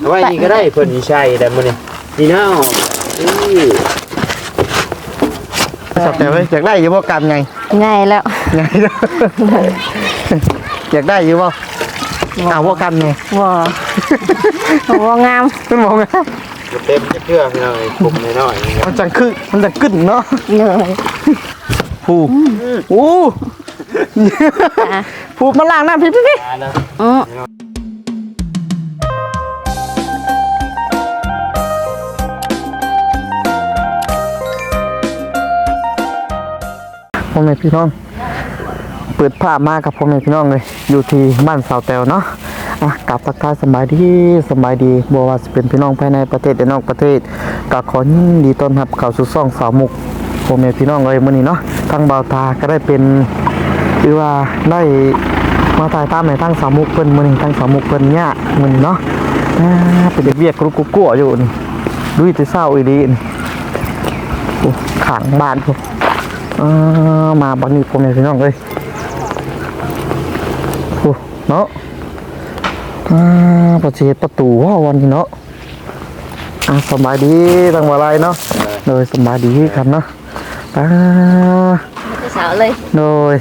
เอาไว้นี่ก็ได้เพิ่นสิใช้แต่มื้อนี้นี่เนาะอื้อสแตลเอ้ยอยากได้อยู่บ่กำไงง่ายแล้วไงเด้ออยากได้อยู่บ่อ้าวบ่กำไงบ่บ่งามมันมองไงเต็มจะเชื่อพี่น้องไอ้กลุ่มน้อยๆนี่ครับมันจังคือมันจังขึ้นเนาะเลยผู้อู้ผู้มาล้างน้ำพี่พี่พี่ พ่อแม่พี่น้อง เปิดภาพมากับพ่อแม่พี่น้องเลย อยู่ที่บ้านสาวแตวเนาะอะกลับทักทายสบายดีสบายดีบัวว่าจะเป็นพี่น้องภายในประเทศและนอกประเทศก็ขอยินดีต้อนรับเข้าสู่ซ่องสาวมุกพ่อแม่พี่น้องเลยมื้อนี้เนาะทางเบาตาก็ได้เป็นคือว่าได้มาถ่ายตามในทางสาวมุกเพิ่นมื้อนี้ทางสาวมุกเพิ่นเนี่ยมื้อนี้เนาะอ่าเป็นเด็กเวียกกรุกกุ๊กกัวอยู่นี่ดูแต่เศร้าอีดีนี่โอ้ขังบ้านพุ่อ มาบันนี้ผมเนี่ยพี่น้องเลยโอ้เนาะอ่าประเทศประตูว่าวันนี้เนาะอ่าสบายดีตั้งวาไรเนาะโดยสบายดีครับเนาะอ่าสาวเลยโดย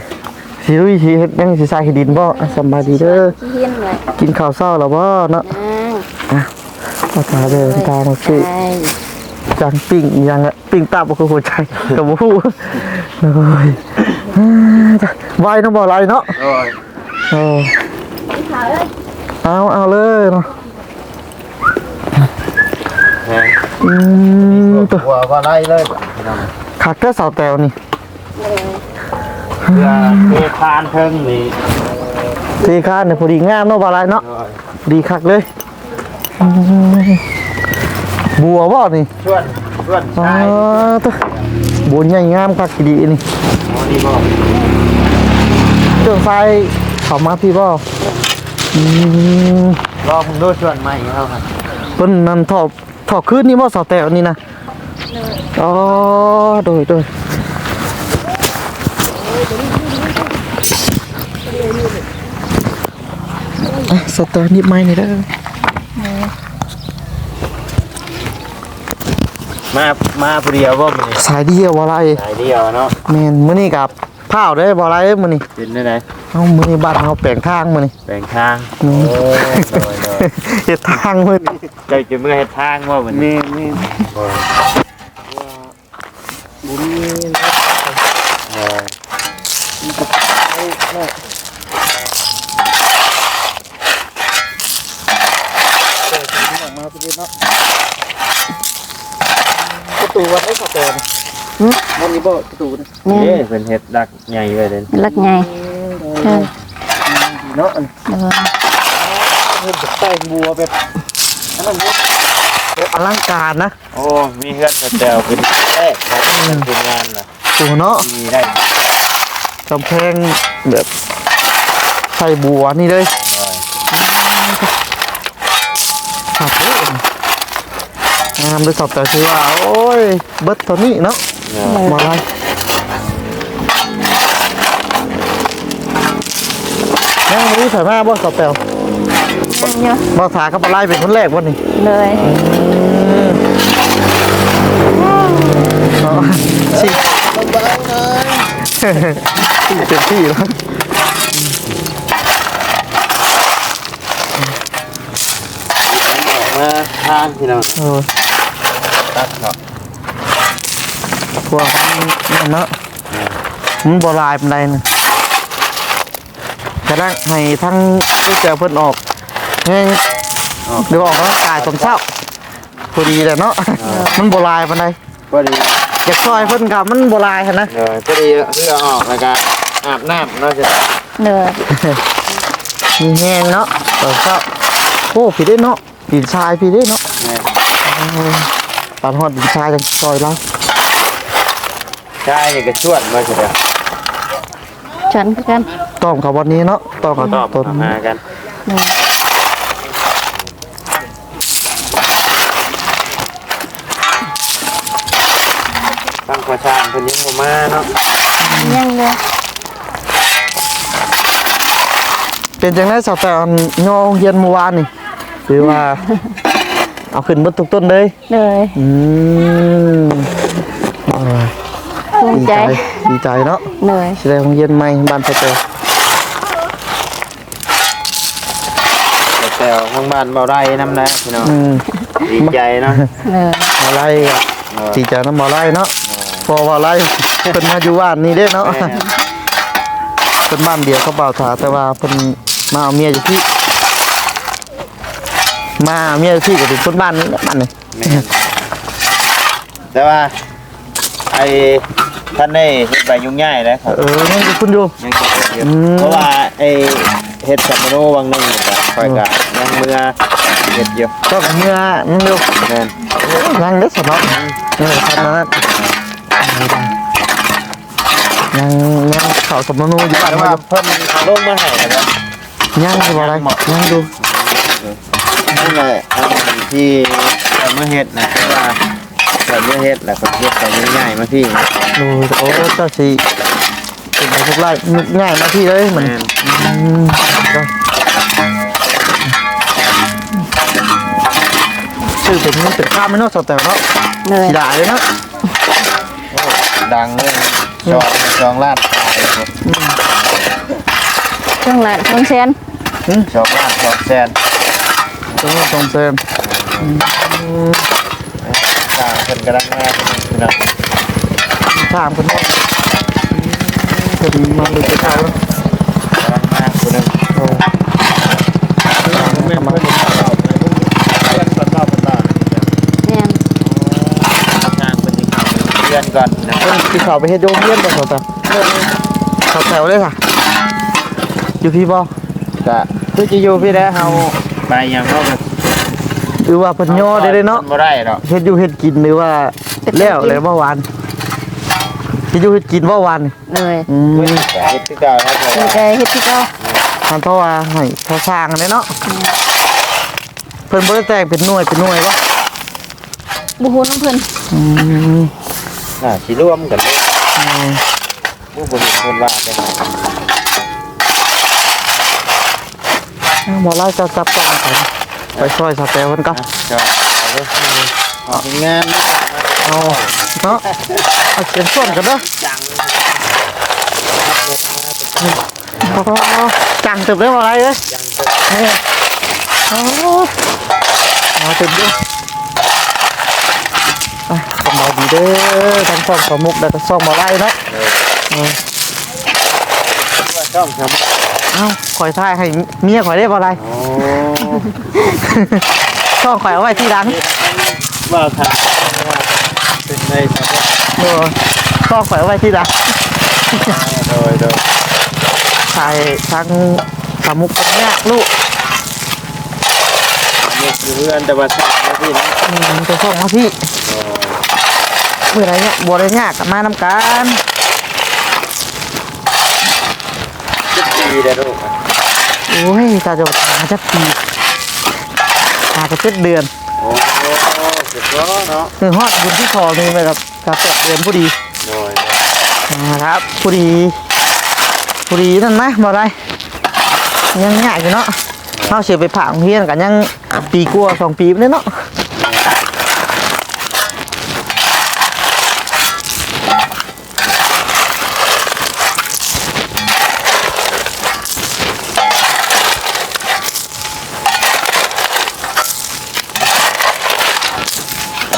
สิลุยสิเฮ็ดยังสิใส่ดินบ่อะสบายดีเด้อขี้เฮียนเลยกินข้าวเช้าแล้วบ่เนาะอ่าภาษาเดินทางมาสิใช่ จังปิ้งอีหยังอะปิ้งตับก็คือหัวใจกับบ่ฮู้โอ้ยอ่าจ้ะไวเนาะบ่ไรเนาะโอ้ยเออเอาเอาเลยเนาะแฮงอืมตัวหัวว่าไล่เลยพี่น้องขักแค่เสาแตวนี่เพื่อเพื่อทานเทิงนี่ทีค้าเนี่ยพอดีงามเนาะบาลายเนาะโอ้ยดีคักเลยอืม บัวบ่นี่ชวนชวนอ๋อชายตัวบัวใหญ่งามคักดีนี่โอ้ดีบ่เครื่องไฟเข้ามาพี่บ่อืมรอผมดูชวนใหม่เอาครับเพิ่นนั่นทอบทอบคืนนี่บ่เสาแตวนี่นะอ๋อโดยโดยอะสตอนิดไม้นี่ได้อ มามาผู้เดียวบ่มื้อนี้สายเดียวบ่ไรสายเดียวเนาะแม่นมื้อนี้กับข้าวได้อบ่ไรเอ้ยมื้อนี้เป็นได้ไหนเอ้ามื้อนี้บ้านเฮาแปลงทางมื้อนี้แบ่งทางอืโอ้มยโดยโดยเฮ็ดทางมื้อนี้เจ้าจะเมื่อเฮ็ดทางบ่มื้อนี้นี่โอ้ยบุญนี่โอ้ย มาพอดีเนาะประ ตูวัดไอ้สแตนมันนี่บ่ประตูนี่แม่เอ้ยเพิ่นเฮ็ดดักใหญ่ไว้เลยลักไงใช่เนาะอันเออเพิ่นจะแต่งบัวแบบอันนั้นแบบอลังการนะโอ้มีเฮือนสแตลเป็นแรกครับเป็นงานน่ะตัวเนาะมีได้กำแพงแบบใส่บัวนี่เลย ครับงามด้วยสอบแต่คือว่า โอ้ย เบิดตัวนี้เนาะเนาะมาอะไรยังไม่ได้ถ่ายมาบ่สอบแต่นั่งอยู่บ่ถากับอะไรเป็นคนแรกวันนี้เลยเนาะสิสิเต็มที่แล้วออกมาทางพี่น้องเออ ตัดเนาะพวกนั่นเนาะมันบ่ลายปานใดนะกระดังให้ทั้งลูกแก้วเพิ่นออกแห้งเดี๋ยวออกกำลังกายตอนเช้าพอดีเลยเนาะมันโบราณปานใดพอดีอยากซอยเพิ่นกับมันโบราณหั่นนะเออพอดีเพื่อออกแล้วก็อาบน้ำเนาะจะเลยมีแห้งเนาะตอนเช้าโอ้พี่ได้เนาะดินทรายพี่ได้เนาะแม่ ปานฮอดดินทรายจังซอยเราใช่นี่ก็ชวนมาสิเด้อฉันคือกันต้อมกับวันนี้เนาะต้อมกับตอบต้นมากันเลยตั้งประชางเพิ่นยังบ่มาเนาะยังเลยเป็นจังได๋สาวแต่อันย่อเฮียนเมื่อวานนี่คือว่า เอาขึ้นเบดทุกต้นเลยเลยอืมอ่าภูมิดีใจใจดีใจเนาะเลยแสดงของเย็นใหม่บ้านไฟเตอแต่ห้องบ้านเบาได้น้ำนะพี่น้องอืมดีใจเนาะเลยมาไล่อะเออดีใจน้ำมาไล่เนาะพอว่าไล่เพิ่นมาอยู่บ้านนี่เด้เนาะแม่เพิ่นบ้านเดียวกับบ่าวถาแต่ว่าเพิ่นมาเอาเมียอยู่ที่ มาเอาเมียอยู่ที่ก็เป็นคนบ้านนี่แหละบ้านนี่แม่นแต่ว่าไอ้ท่านได้เฮ็ดใบยุ่งง่ายแล้วครับเออยังอยู่คุณอยู่ ยังจะเฮ็ดอยู่อืม เพราะว่าไอ้เฮ็ดสัมมโนวังหนึงนี่ก็ค่อยก็ยังเมื่อเฮ็ดอยู่ก็เมื่อนั่นเร็วแม่นยังเด็กสนอเออทำนั้นยังยังเขาสมนูอยู่บ้านแต่มาว่าอยู่เพิ่นเอาลงมาให้แล้วยังอยู่บ่ไรยังดู นั่นแหละอันที่เราเมื่อเฮ็ดนะเพราะว่าเราเมื่อเฮ็ดแล้วก็เฮ็ดไปง่ายๆมาพี่ดูโอ้เจ้าสีเป็นอะไรพวกไล่นึกง่ายมาที่เลยเหมือนแม่นอืมก็ชื่อเป็นนี่เป็นข้ามไม่นอกสดแต่เนาะเลยสีดาเลยเนาะดังเลยจองจองลาดตายครับ ช่วงละช่วงเชนจองลาดจองแซน ต้องส่งเสริมต่างคนกำลังมาพี่น้องถามคนนี้คนมาดูจะเอาแล้วกำลังมาคนหนึงโอ้แม่นเพิ่นเข้าเราไปเพิ่นเพิ่นรอบๆเพิ่นรอบแม่นทางเพิ่นสิเข้าไปเพื่อนก่อนนะเพิ่นที่เขาไปเฮ็ดโยมเยี่ยมบ่เขาแต่เขาแถวเลยค่ะอยู่พี่บ่ก็คือจะอยู่พี่แล้วเฮา ไปหยังเนาะหรือว่าเพิ่นย่อได้เลยเนาะบ่ได้ดอกเฮ็ดอยู่เฮ็ดกินหรือว่าแล้วเลยเมื่อวานเฮ็ดอยู่เฮ็ดกินเมื่อวานนี่เลยอืมเฮ็ดคือเก่าครับเพราะดีว่าใจเฮ็ดที่เก่ามันเพราะว่าให้เขาสร้างเลยเนาะเพิ่นบ่ได้แต่งเป็นหน่วยเป็นหน่วยบ่บุฮูน้ำเพิ่นอืมน่าสิร่วมกันเลยอืมผู้บ่เห็นเพิ่นว่าได้ไง บ่ไล่จะจับต้องกันไปช่วยสแตลเพิ่นก็ก็เอาเลยเอาเป็นงานนะครับเอาเนาะเอาเขียนส่วนกันเด้อจังโอ้โหจังตึบได้บ่ไรเอ้ยจังนี่โอ้เอาตึบด้วยอะสบายดีเด้อทั้งสองสมุกแล้วก็สองบ่ไรเนาะว่าต้องทำ เอ้าคอยท่ายให้เมียคอยได้บ่ไรโอ้ช่องคอยเอาไว้ที่หลังว่าทางว่าเป็นในสภาพเออช่องคอยเอาไว้ที่หลังโดยโดยถ่ายทั้งสมุกเป็นยากลูกนี่คือเพื่อนแต่ว่าสักนาทีนะอืมจะส่งมาพี่เมื่อไรเนี่ยบัวไรยากกลับมานำกัน สิบ ปีแล้วลูกโอ้ยตาจะหาจะปีหาจะเจ็ดเดือนโอ้สุดยอดเนาะคือฮอดบุญที่คอนี่ไปกับกับแปดเดือนผู้ดีโดยนะครับผู้ดีผู้ดีนั่นนะบ่ได้ยังยากอยู่เนาะเขาเสียไปผ่าโรงเรียนกันยังปีกว่าสองปีนี่เนาะ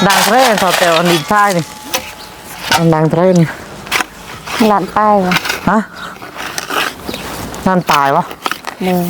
ดังเทรนสอดแต่วันดินใช่นี่มันดังเทรนนี่หลานป้ายวะฮะนั่นตายวะเลย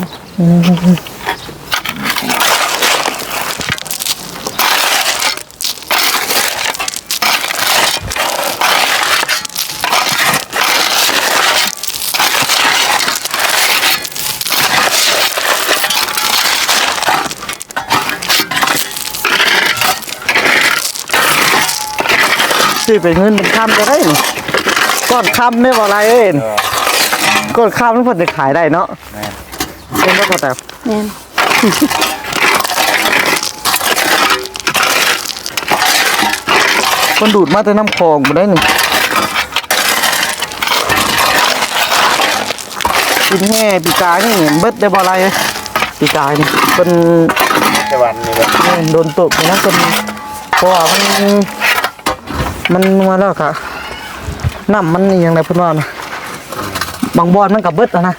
สิเป็นเงินเป็นคำจะได้นี่ก้อนคำไม่บอกอะไรเอ้ยเออก้อนคำนี่เพิ่นจะขายได้เนาะแม่เป็นก็พอแต่แม่นคนดูดมาแต่น้ำคลองบ่ได้นี่กินแห่ปีกายนี่เบิดได้บ่อะไรเอ้ยปีกายนี่เพิ่นสวรรค์นี่แบบแม่นโดนตบไปนะคนเพราะว่ามัน มันมาแล้วค่ะน้ำมันอหย่างไรเพิ่นว่านะบางบอนมันกับเบิดแล้วนะ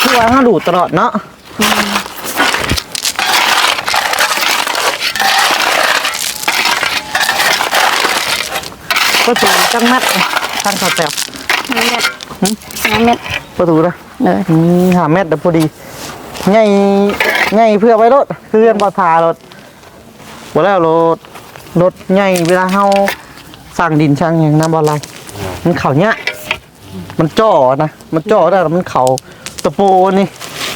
คือว่าห้าดูดตลอดเนาะก็ถูจังมัดทางสาวแตวห้าเม็ดห้าเม็ดประตูนะเลยอืมหาเม็ดเดี๋ยวพอดีใหญ่ใหญ่เพื่อไว้รถคือเรียนบอทารถบ่แล้วรถรถใหญ่เวลาเฮา สั่งดินช่างอย่างน้ำบอลไรมันเข่าเนี้ยมันจ่อนะมันจ่อได้แล้วมันเข่าตะปูนี่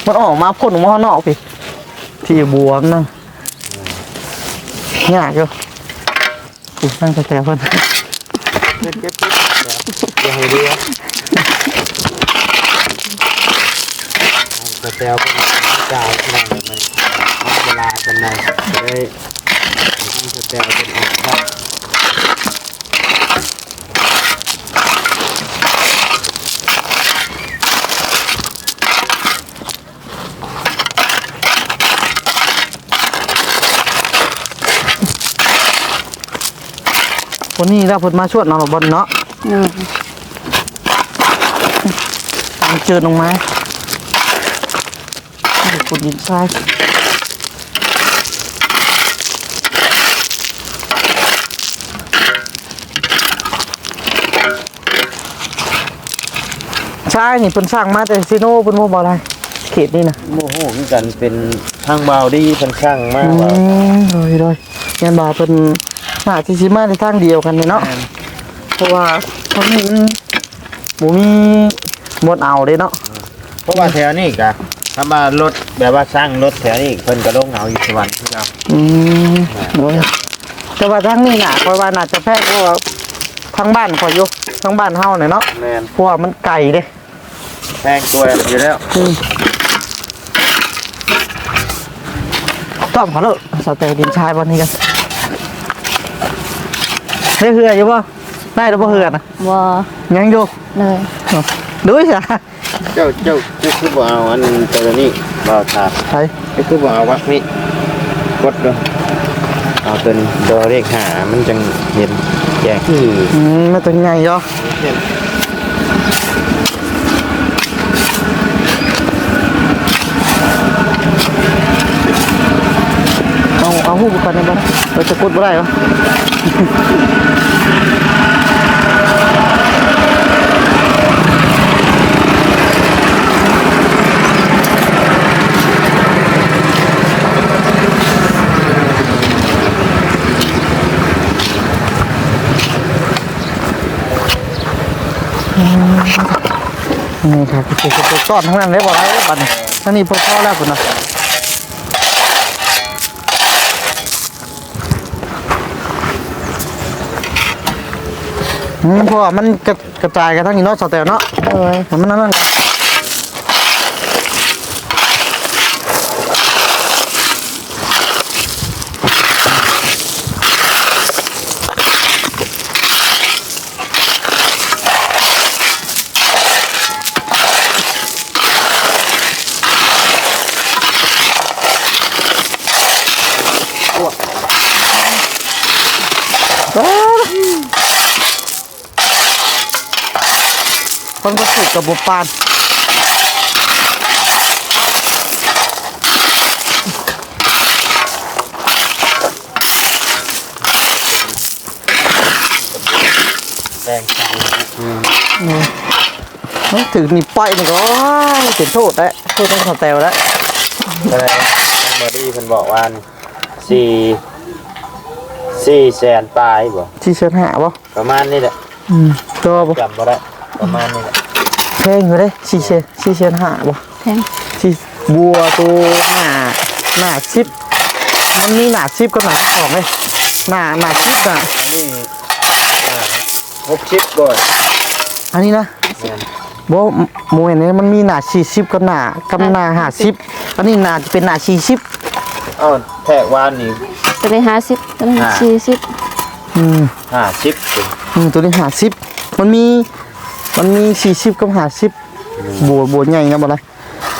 มันออกมาพ่นออกมาข้างนอกพี่ที่บวมนะยากอยู่กูนั่งแต่แต่เพิ่นเก็บเก็บเก็บอย่าให้ดีนะกระเตวเป็นจ่ายที่นั่นมันมันเวลากันในจะได้ที่กระเตวเป็นออกครับ คนนี้แล้วเพิ่นมาชวดนอนบนเนาะเออตามเจอลงมาขุดดินทรายใช่นี่เพิ่นสร้างมาแต่ซิโนเพิ่นบ่บ่อะไรเขตนี่นะโมโหคือกันเป็นทางเบาดีค่อนข้างมากอืว่ามโดยโดยยันบ่าเพิ่น น่าสิสิมาในทางเดียวกันนี่เนาะเพราะว่าทางนี้มันบ่มีหมดเอาเด้เนาะเพราะว่าแถวนี้กะถ้ามารถแบบว่าสร้างรถแถวนี้เพิ่นก็ลงเอาอยู่สวรรค์คือเราอืมโอ้ยแต่ว่าทางนี้น่ะคอยว่าน่าจะแพงเพราะว่าทางบ้านคอยอยู่ทางบ้านเฮาเนี่ยเนาะแมนเพราะว่ามันไกลเด้แพงตัวอยู่แล้วอืมต้อมขอเลิกสเตย์ดินชายวันนี้กัน ได้เหืออยู่ป่ะได้หรือป่ะเหือนะวอยังอยู่เลยดูสิจ้ะเจ้าเจ้าเจ้าคือบ่เอาอันตัวนี้บ่ถาดไปเจ้าคือบ่เอาวักนี้กดเลยเอาเป็นดอเลขหามันจังเห็นแยกคืออืมมาตัวใหญ่ย่อเห็นเอาเอาหูปก่อนนะบ้าง เราจะกดบ่ได้เหรอนี่ครับคือคือก้อนทั้งนั้นเลยบ่ได้บัดนี้ทั้งนี้พอพอแล้วคุณนะ เพราะว่ามันกระกระจายกันทั้งนี้เนาะสเตลเนาะเลยแต่มันนั่นนั่นคน ก็สุกกับบุปานแดงขาวนี่ถึงนี่ไปนี่ก็โอ้ยเสียโทษแล้วโทษต้องสเตลแล้วก็เลยทางบอดี้เพิ่นบอกว่าสี่สี่แสนปลายบ่ที่เชิญหาบ่ประมาณนี้แหละอืมตัวบ่ จำบ่ได้ประมาณนี้แหละ แพงอยู่เลยชีเชนชีเชนหาบ่แพงชีบัวตัวหน้าหน้าชิปมันมีหน้าชิปกับหน้าชิปของเลยหน้าหน้าชิปน่ะอันนี้อ่าหกชิปก่อนอันนี้นะแม่นบ่หมูเห็นนี่มันมีหน้าชีชิปกับหน้ากับหน้าหาชิปอันนี้หน้าจะเป็นหน้าชีชิปเอ้าแทกวานนี่ตัวนี้ห้าสิบตัวนี้อ่าสี่สิบอืมห้าชิปสิอืมตัวนี้หาชิปมันมี มันมีชีชิปกับหาชิปบัวบัวใหญ่นะบ่ล่ะ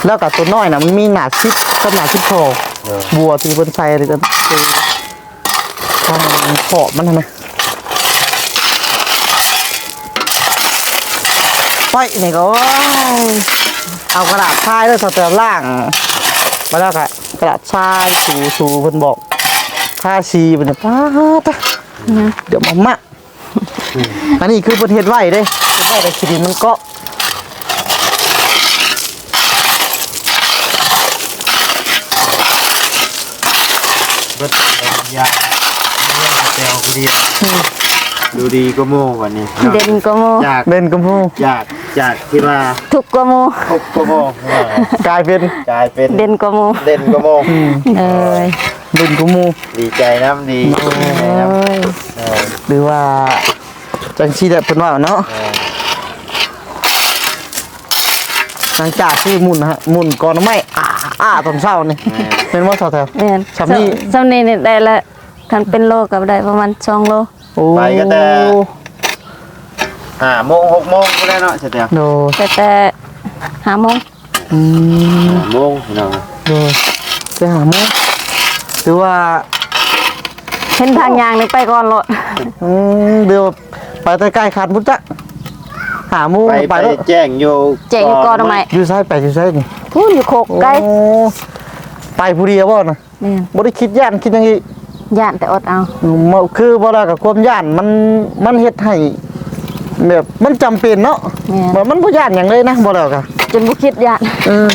แล้วกับตัวน้อยน่ะมันมีหน้าชิปกับหน้าชิปโผล่เออบัวที่เพิ่นใส่เลยกันคือทางขอบมันนะไปนี่ก็โอ้ยเอากระดาษทรายแล้วสเตอร์ล่างมาแล้วก็กระดาษทรายสูสูเพิ่นบอกค่าชีเป็นป้าดอะเดี๋ยวมามะ อันนี้คือเพิ่นเฮ็ดไว้เด้เฮ็ดไว้แต่ขี้ดินมันเกาะเบิดเป็นยาเรื่องสเตลกูดีดูดีก็โม่กว่านี้เนาะเด่นกว่าหมูจากเล่นกับผู้จากจากที่ว่าทุกข์กว่าหมูคบก็โม่เออกลายเป็นกลายเป็นเด่นกว่าหมูเล่นก็โม่เอ้ยเล่นกับหมู่ดีใจน้ำดีใจน้เอ้ยำเออหรือว่า จังชีได้เพิ่นว่าเนาะเออหลังจากที่หมุนนะฮะหมุนก่อนไม่อ่าอ่าตอนเช้านี่เป็นว่าสาวแถว แม่นสำนี่ สำนี่นี่ได้ละคันเป็นโลก็ได้ประมาณ2โลโอ้ไปก็แต่ ห้าโมงหกโมงก็ได้เนาะสเตลโดแต่แต่5โมงอืม ห้าโมงเนาะโดไปหาหมูหรือว่า เห็นทางยางนี่ไปก่อนโลดอืมเดี๋ยวไปใกล้ๆขาดพุทธะหาหมูไปไปไปแล้วแจ้งอยู่เจ๋งอยู่ก่อนทำไมอยู่ซ้ายไปอยู่ซ้ายนี่พูดอยู่โคกไกลโอ้ไปผู้เดียวบ่นะแม่นบ่ได้คิดย่านคิดหยังอีกย่านแต่อดเอามาคือบ่ได้กับความย่านมันมันเฮ็ดให้แบบมันจำเป็นเนาะแม่นบ่มันบ่ย่านหยังเลยนะบ่แล้วก็จนบ่คิดย่านเออ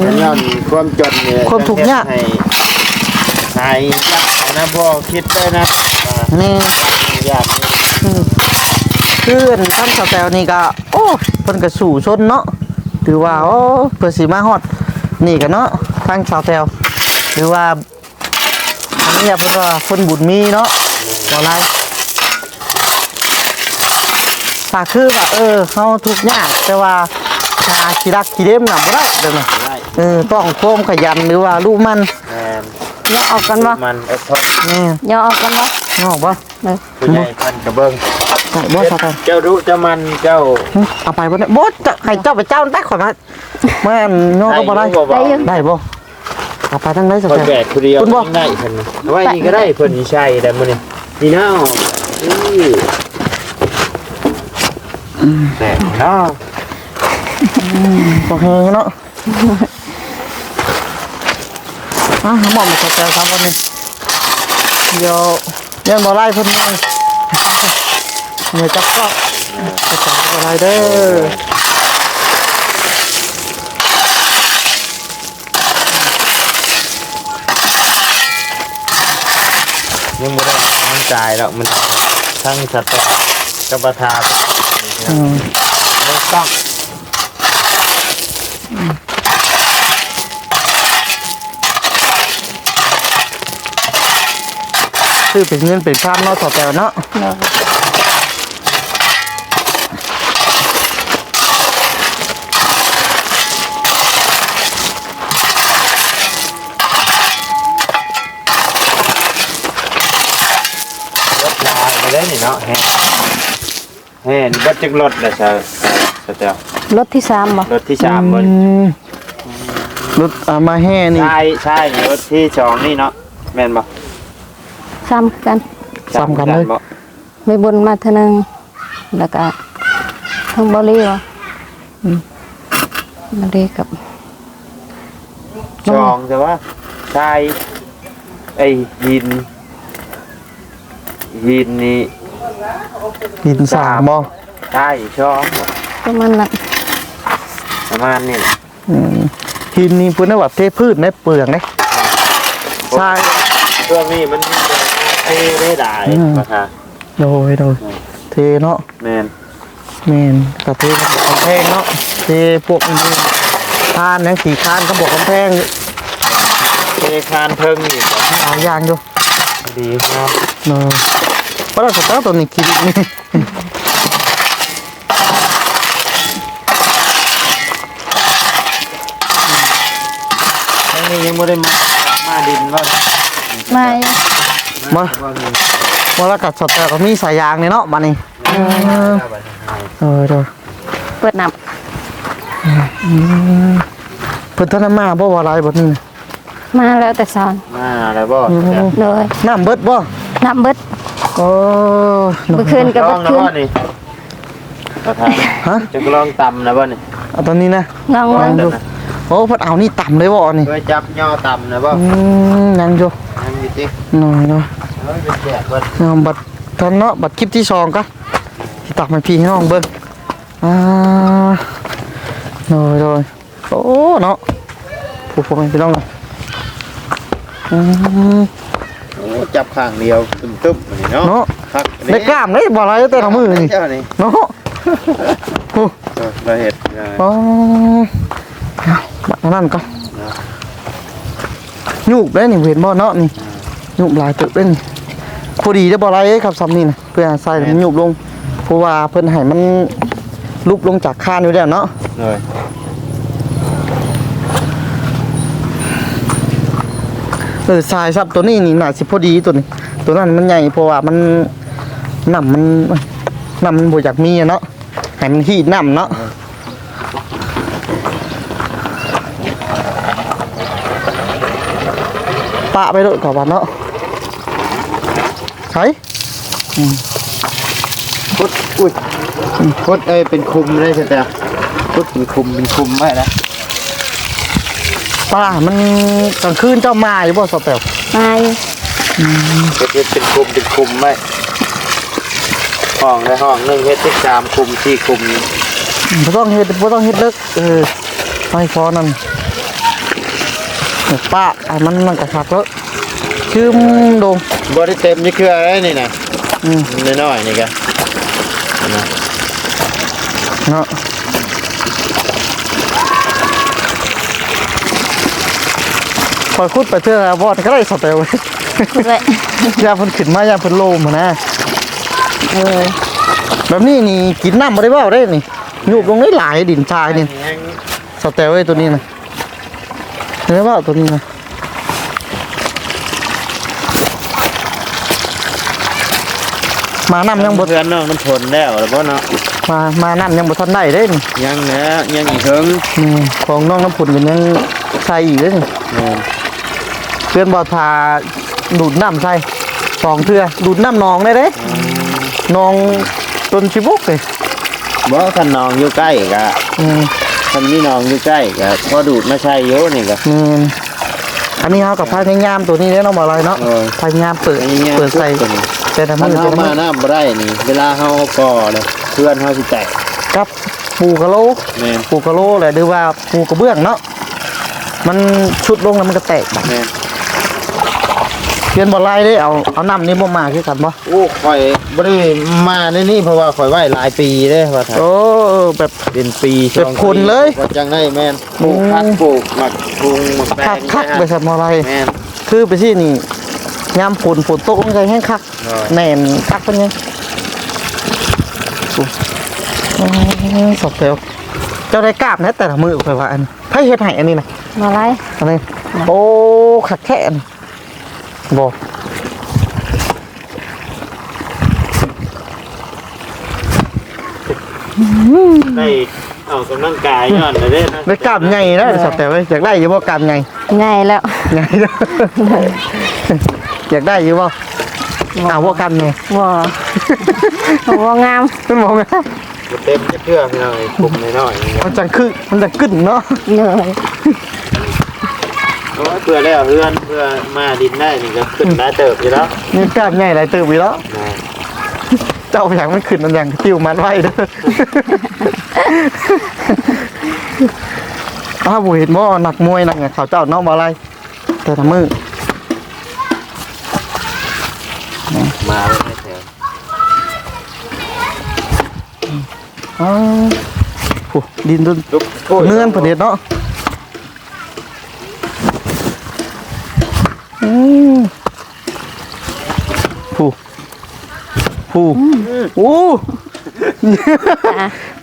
แต่ย้อนความจนเนี่ยความทุกข์ยาก ให้ให้ยาก นะพ่อคิดได้นะว่านี่ยากนี่คือท่านสแตลนี่ก็โอ้เพิ่นก็สู่ชนเนาะถือว่าโอ้เพิ่นสิมาฮอดนี่ก็เนาะทางสาวแตลหรือว่าอันนี้เพิ่นว่าเพิ่นบุญมีเนาะบ่ไรถ้าคือว่าเออเฮาทุกข์ยากแต่ว่าหาขี้รักขี้เล่มน่ะบ่ได้เด้อนะได้เออต้องโคมขยันหรือว่าลูกมันแมน ย่อออกกันบ่มันอดทนนี่ย่อออกกันบ่นอกบ่เด้อผู้ใหญ่เพิ่นกระเบิงบ่สาวแตลเจ้ารู้เจ้ามันเจ้าหึเอาไปบ่ได้บ่จะให้เจ้าไปเจ้าได้ขอมาแม่นโยก็บ่ได้บ่บ่ได้บ่เอาไปทางไหนสักคนแแบกผู้เดียวคุณบ่ยังได้เพิ่นนะเอาไว้นี่ก็ได้เพิ่นนี่ใช่แต่มื้อนี้นี่เนาะอื้อแต่เนาะโอเคเนาะ อะหมอมาเข้าใจครับวันนี้เดี๋ยวยังบ่ไล่เพิ่นเลยเดี๋ยวจับก็เข้าใจบ่ไล่เด้อยังบ่ได้ทั้งจ่ายแล้วมันทั้งสตอกับประทานอืมไม่ต้อง คือเป็นเงินเป็นข้ามเนาะต่อแต่เนาะเด้อรถลาไปได้นี่เนาะแฮ่แฮ่นี่บ่จักรถเลยซะสเตลรถที่สามบ่รถที่สามบ่อืมรถเอามาแห่นี่ ใช่ใช่รถที่สองนี่เนาะแม่นบ่ ซ้ำกันซ้ำกันเลยบ่ไม่บุญมาเท่านึงแล้วก็ทั้งบริวารอืมบริกับสองแต่ว่าใช่ไอ้หินหินนี่หินสามบ่ใช่ช่องประมาณนั้นประมาณนี้แหละอืมหินนี่เพิ่นได้ว่าเทพืชในเปลือกเด้ใช่ช่วงนี้มัน เอ้ได้หลายอืมราคาโดยโดยเทเนาะแม่นแม่นกระเทกระบอกกำแพงเนาะเทพวกนี้คานนังสีคานกระบอกกำแพงเทคานเพิ่งนี่ก็หลายอย่างอยู่ดีเนาะเนาะเพราะเราสตาร์ตัวนี้คิดนี่อันนี้ยังไม่ได้มา มาดินว่ามา มาว่ามีเพราะเรากัดสตาร์ก็มีสายยางนี่เนาะมานี่เออเด้อเปิดน้เพิ่นท่านมาบ่ว่าอะไรบ่นี่ำมาแล้วแต่สอนมาแล้วบ่เลยน้ำเบิดบ่น้ำเบิดโอ้เมื่อคืนกับลเมื่อองคืนนะบ่นี่ประธานฮะจะลองตำนะบ่นี่เอาตอนนี้นะลองลเบิ่องงดูโอ้เพิ่นเอานี่ต่ำเลยบ่นี่เคยจับย่อตำนะบ่อืมยังอยู่นั่นอยู่ติหน่อยเนาะเฮ้ยเป็นแจกเบิดเอาบัตรทันเนาะบัตรคลิปที่สองก็ที่ตักมาพี่ให้น้องเบิ่งอ่าโดยโดยโอ้เนาะผู้ผมเป็นพี่น้องเลยอืมโอ้จับข้างเดียวตึมตึ๊บนี่เนาะเนาะคักได้กล้ามได้บ่อะไรแต่ละมือนี่เจ้านี่เนาะโอ้เออเราเห็ดเอออ๋อ บัตรนั่นก็ยุบได้นี่เห็นบ่เนาะนี่ยุบหลายตึกได้นี่พอดีได้บ่อะไรครับซ้ำนี่นะเพื่อใส่แล้วมันยุบลงเพราะว่าเพิ่นให้มันลุบลงจากคานอยู่แล้วเนาะเลยเออทรายซับตัวนี้นี่น่าสิพอดีตัวนี้ ตัวนั้นมันใหญ่เพราะว่ามันน้ำมันน้ำมันบ่อยากมีอะเนาะให้มันฮีดน้ำเนาะ ปะไปโดดกับวันเนาะใช่พุดอุ้ยพุดเอ้ยเป็นคุมเลยใช่ไหมพุดเป็นคุมเป็นคุมไว้นะป้ามันกลางคืนเจ้ามาอยู่บ่สเปลมาอยู่เป็นเป็นคุมเป็นคุมไว้ห้องในห้องหนึ่งเฮ็ดที่สามคุมสี่คุมบ่ต้องเฮ็ดบ่ต้องเฮ็ดเลิกเออไม่พอนั่น ป้าอะมันนั่นกระชักแล้วชื่อมโดงบริเต็มนี่คืออะไรนี่นะอืมน้อยๆนี่กันนะเนาะคอยคุดไปเถอะบอดก็ได้สเตลพูดไว้ยาเพิ่นขึ้นมายาเพิ่นโลมอะนะเออแบบนี้นี่กินน้ำบ่ได้เบ้าได้นี่ยูบลงได้หลายดินทรายนี่สเตลไอ้ตัวนี้นะเห็ นไหมว่าตัวนี้นะมาน้ำยังบ่เพื่อนน้องน้ำทนแล้วแล้วบ่เนาะมามาน้ำยังบ่ทันได้เด้นี่ยังเนี้ยยังอีกเถิงอืมของน้องน้ำผุนกันยังใส่อีกเด้นี่แม่นเพื่อนบอกทาดูดน้ำใช่สองเทือดูดน้ำหนองได้เด้หนองจนชิบุกเลยบ่คันน้องอยู่ใกล้กะอืม คันมีน้องอยู่ใกล้กะพอดูดมาใช้โยนี่กะนี่อันนี้เขากับพายามตัวนี้เด้เนาะบ่อะไรเนาะเออพายามเปิดพยายามเปิดใส่ตัวนี้แต่ถ้ามัมันนเฮามาน้ำบ่ได้นี่ เวลาเฮาก่อเลยเพื่อนเฮาสิแตกกับปูกระโหลแม่นปูกระโหลแหละหรือว่าปูกระเบื้องเนาะมันชุดลงแล้วมันก็แตกแม่น เปลี่ยนบ่ไล่ได้เอาเอาน้ำนี่บ่มาคือกันบ่โอ้ข่อยบ่ได้มาในนี่เพราะว่าข่อยไว้หลายปีเด้ว่าถ้าโอ้แบบ เป็นปีแบบสองคนเลยก็จังได้แม่นปลูกอืมผักปลูกหมักปรุงหมักแปลคักงคักๆไปสัตว์บ่ไรแม่น คือไปที่นี่ยามฝนฝนตกมันก็แห้งคักเออ แน่นคักเป็นยังโอ้ยสดเซลเจ้าได้กราบนะแต่ละมือคอยว่าอันไพ่เฮ็ดให้อันนี้นะมาไล่อันนี้โอ้ขักแค่อัน บอกได้ออกกำลังกายย้อนเลยเด้นะได้กราบไงนะสดเซลเว้ยอยากได้อยู่บ่กราบไงง่ายแล้วไงเด้ออยากได้อยู่บ่อ้าวบ่กราบไงบ่บ่งามมันมองไงบ่เต็มจะเพื่อพี่น้องไอ้คุมน้อยๆนี่ครับมันจังคือมันจะกึ่นเนาะเลย โอ้ยเพื่อแล้วเพื่อนเพื่อมาดินได้นี่ก็ขึ้นได้เติบอยู่แล้วนี่กราบไงหลายตื่นไปแล้ว นะเจ้าอย่างมันขึ้นมันอย่างติ้วมันไว้เด้อ อ้าวบ่เห็นบ่หนักมวยหนักไงเขาเจ้าเน้องบ่อะไร แต่ละมือมาเลยแถวอ้าวโอ้ดินจนลุกโอ้ยเนื่อนประเด็ดเนาะอืมผู้ ผู้อู้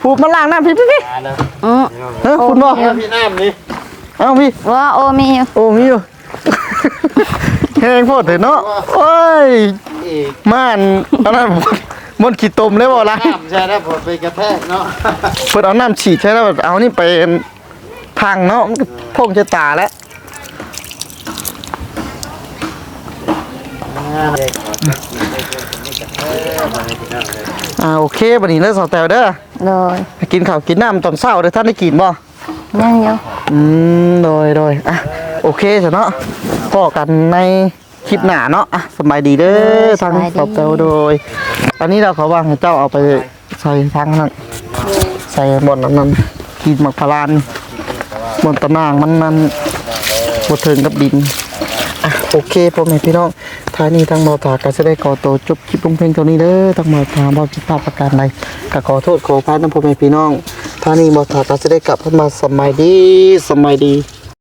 ผู้มาล้างน้ำพี่พี่พี่มาแล้วอือเฮ้ยคุณบ่เอาพี่น้ำนี่เอ้าพี่ว่าโอมีอยู่โอ้มีอยู่แห้งโพดเถอะเนาะโอ้ยอีกม่านอันนั้นมนต์ขี้ตมเลยบ่ล่ะน้ำใช่แล้วผมไปกระแทกเนาะเพิ่นเอาน้ำฉีดใช่แล้วเอานี่ไปพังเนาะมันก็พ่งจะตาแล้วได้ข อสักทีได้เพิ่มตรงนี้กันเออมาให้พี่น้องเลยอ่าโอเคบัดนี้เด้อสาวแตวเด้อโดยไปกินข้าวกินน้ำตอนเช้าเด้อท่านได้กินบ่ ยังอยู่อืมโดยโดยอะโอเคซะเนาะพอกันในคลิปหน้าเนาะอะสบายดีเด้อทางสอบเตลโดย อันนี้เราขอวางให้เจ้าเอาไปใส่ทางนั้นใส่บนนั้นนั้นกินหมักพลานบนตะนางมันมันบดเทิงกับดินอะ โอเคพ่อแม่พี่น้องท้ายนี้ทางมอตาก็จะได้ขอตัวจบคลิปลงเพลงเท่านี้เด้อทางมอตาบอกคิดภาพประการใดก็ขอโทษขออภัยนะพ่อแม่พี่น้องท้ายนี้มอตาก็จะได้กลับมาสมัยดีสมัยดี